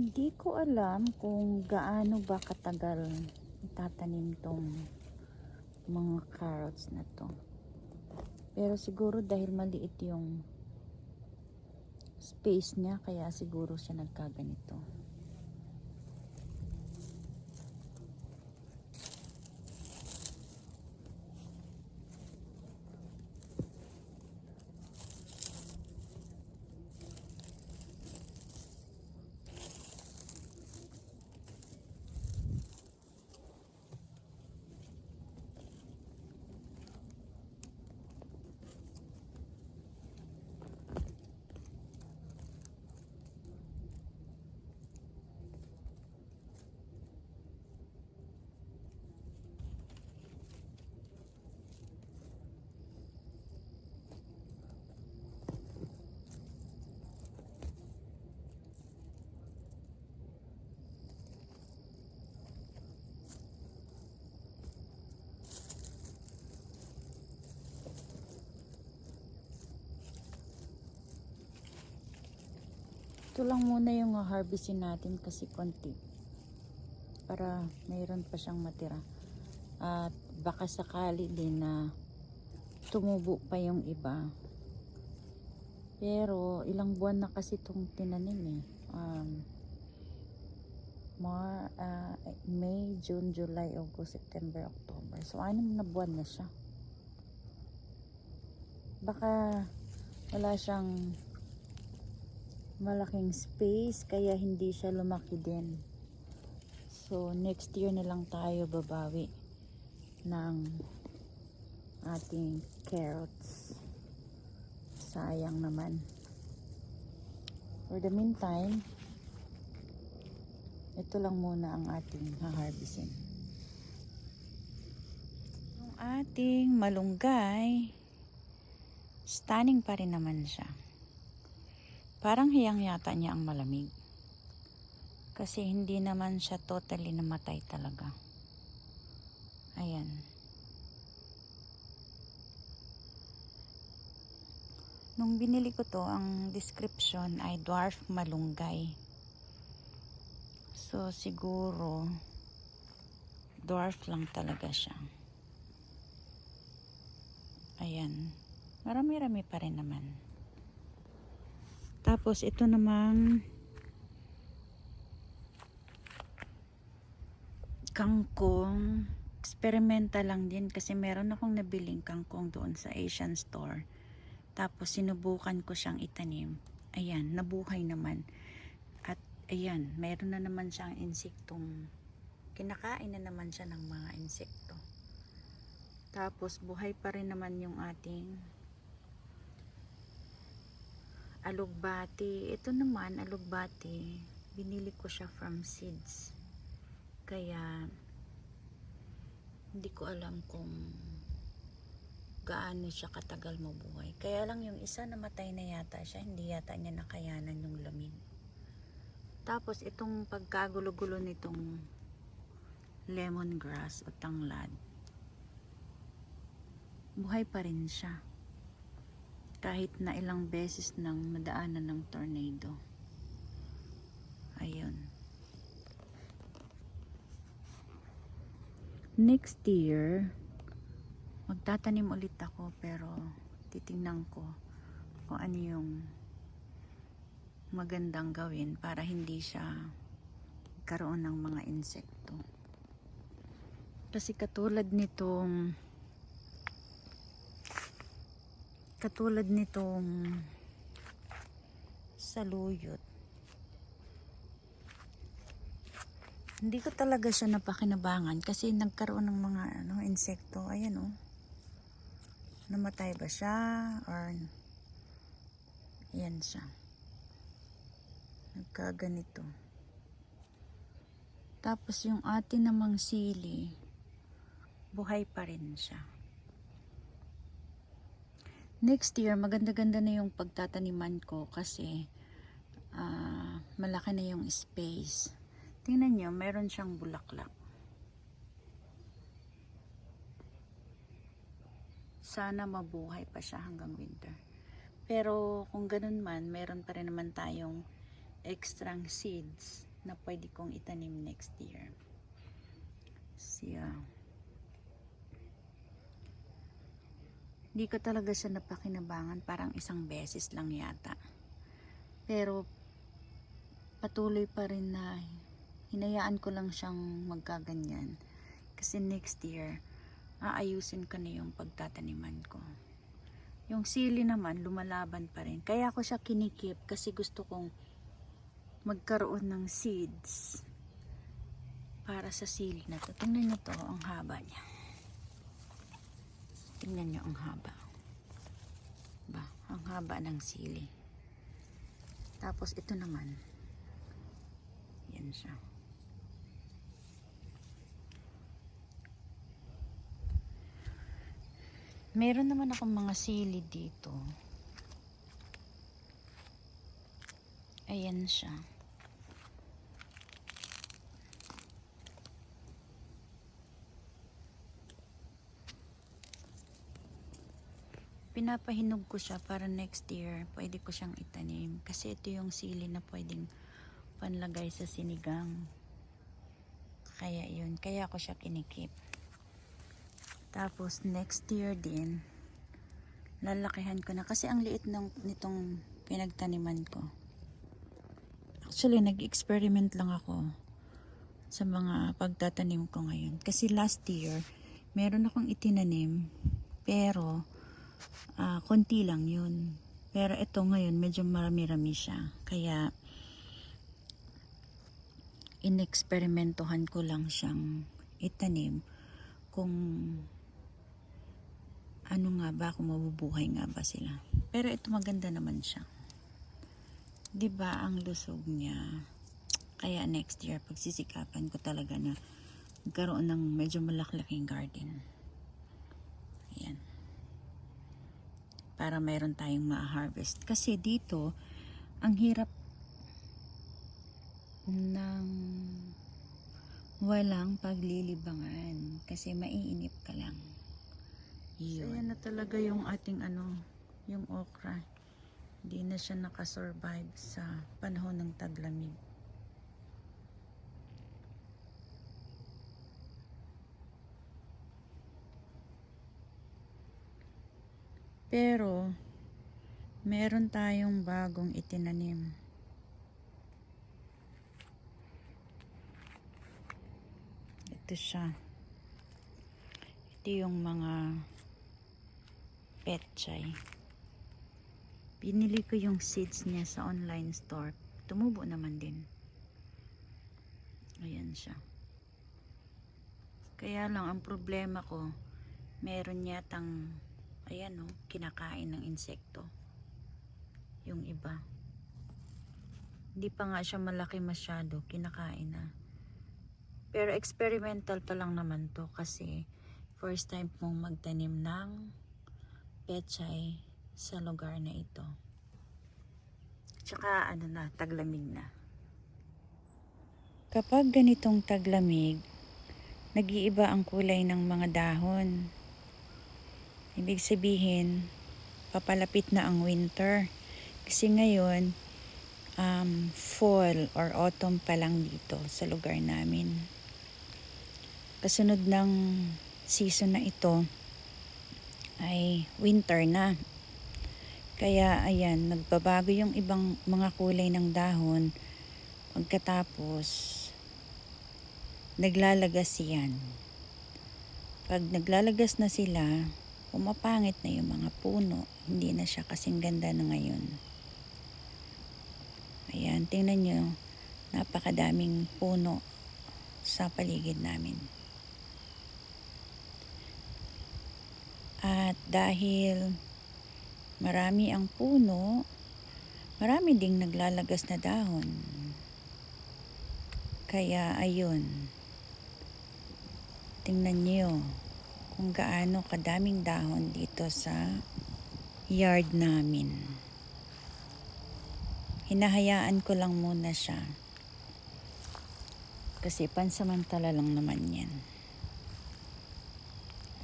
Hindi ko alam kung gaano ba katagal tatanim tong mga carrots na to. Pero siguro dahil maliit yung space niya, kaya siguro siya nagkaganito. Ito lang muna yung harvestin natin kasi konti. Para mayroon pa siyang matira. At baka sakali din na tumubo pa yung iba. Pero ilang buwan na kasi itong tinanim eh. Um, Mar, ah, May, June, July, August, September, October. So, anim na buwan na siya. Baka wala siyang malaking space kaya hindi siya lumaki din. So, next year na lang tayo babawi ng ating carrots. Sayang naman. For the meantime, ito lang muna ang ating haharbisin. Yung ating malunggay, stunning pa rin naman siya. Parang hiyang yata niya ang malamig. Kasi hindi naman siya totally namatay talaga. Ayan. Nung binili ko to, ang description ay dwarf malunggay. So, siguro, dwarf lang talaga siya. Ayan. Marami-rami pa rin naman. Tapos, ito namang kangkong. Experimental lang din kasi meron akong nabiling kangkong doon sa Asian store. Tapos, sinubukan ko siyang itanim. Ayan, nabuhay naman. At, ayan, meron na naman siyang insektong kinakain na naman siya ng mga insekto. Tapos, buhay pa rin naman yung ating alugbati. Ito naman, alugbati, binili ko siya from seeds. Kaya, hindi ko alam kung gaano siya katagal mabuhay. Kaya lang yung isa namatay na yata siya, hindi yata niya nakayanan yung lamig. Tapos, itong pagkagulo-gulo nitong lemongrass o tanglad, buhay pa rin siya kahit na ilang beses nang nadaanan ng tornado. Ayun. Next year, magtatanim ulit ako pero titingnan ko kung ano yung magandang gawin para hindi siya karoon ng mga insekto. Kasi katulad nitong katulad nitong saluyot. Hindi ko talaga siya napakinabangan kasi nagkaroon ng mga ano, insekto. Ayan oh. Namatay ba siya? Or yan siya. Nagkaganito. Tapos yung atin namang sili buhay pa rin siya next year maganda-ganda na yung pagtataniman ko kasi ah, malaki na yung space tingnan nyo meron siyang bulaklak sana mabuhay pa siya hanggang winter pero kung ganun man meron pa rin naman tayong extrang seeds na pwede kong itanim next year. Siya. Hindi ko talaga siya napakinabangan. Parang isang beses lang yata. Pero patuloy pa rin na hinayaan ko lang siyang magkaganyan. Kasi next year, aayusin ko na yung pagtataniman ko. Yung sili naman, lumalaban pa rin. Kaya ko siya kinikip kasi gusto kong magkaroon ng seeds para sa sili na to. Tingnan nyo to, ang haba niya. Tingnan nyo ang haba. Ba, ang haba ng sili. Tapos ito naman. Yan siya. Meron naman akong mga sili dito. Ayan siya. Pinapahinog ko siya para next year pwede ko siyang itanim. Kasi ito yung sili na pwedeng panlagay sa sinigang. Kaya yun. Kaya ko siya kinikip. Tapos next year din, lalakihan ko na. Kasi ang liit ng, nitong pinagtaniman ko. Actually, nag-experiment lang ako sa mga pagtatanim ko ngayon. Kasi last year, meron akong itinanim, pero ah, konti lang yun. Pero ito ngayon, medyo marami-rami siya. Kaya, ineksperimentohan ko lang siyang itanim kung ano nga ba, kung mabubuhay nga ba sila. Pero ito maganda naman siya. 'Di ba ang lusog niya? Kaya next year, pagsisikapan ko talaga na magkaroon ng medyo malaklaking garden. Ayan. Para mayroon tayong ma-harvest. Kasi dito, ang hirap ng walang paglilibangan. Kasi maiinip ka lang. Yun. So, yan na talaga yung ating ano, yung okra. Hindi na siya nakasurvive sa panahon ng taglamig. Pero, meron tayong bagong itinanim. Ito siya. Ito yung mga petchay. Pinili ko yung seeds niya sa online store. Tumubo naman din. Ayan siya. Kaya lang ang problema ko, meron yatang ayan oh, kinakain ng insekto. Yung iba. Hindi pa nga siya malaki masyado, kinakain na. Pero experimental pa lang naman to kasi first time mong magtanim ng pechay sa lugar na ito. Tsaka ano na, taglamig na. Kapag ganitong taglamig, nag-iiba ang kulay ng mga dahon. Ibig sabihin, papalapit na ang winter. Kasi ngayon, um, fall or autumn pa lang dito sa lugar namin. Kasunod ng season na ito ay winter na. Kaya ayan, nagbabago yung ibang mga kulay ng dahon. Pagkatapos, naglalagas yan. Pag naglalagas na sila, pumapangit na yung mga puno. Hindi na siya kasing ganda na ngayon. Ayan, tingnan nyo, napakadaming puno sa paligid namin. At dahil marami ang puno, marami ding naglalagas na dahon. Kaya ayun, tingnan niyo kung gaano kadaming dahon dito sa yard namin. Hinahayaan ko lang muna siya. Kasi pansamantala lang naman yan.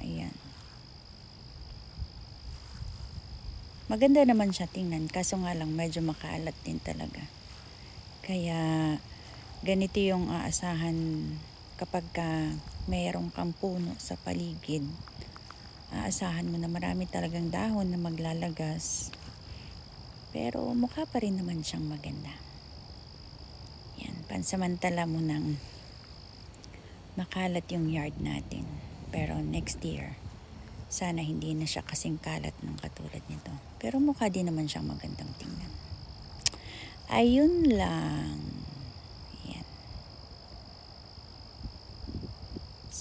Ayan. Maganda naman siya tingnan, kaso nga lang medyo makaalat din talaga. Kaya ganito yung aasahan kapag ka mayroong kang puno sa paligid. Aasahan mo na marami talagang dahon na maglalagas. Pero mukha pa rin naman siyang maganda. Yan, pansamantala mo nang makalat yung yard natin. Pero next year, sana hindi na siya kasing kalat ng katulad nito. Pero mukha din naman siyang magandang tingnan. Ayun lang. Yan.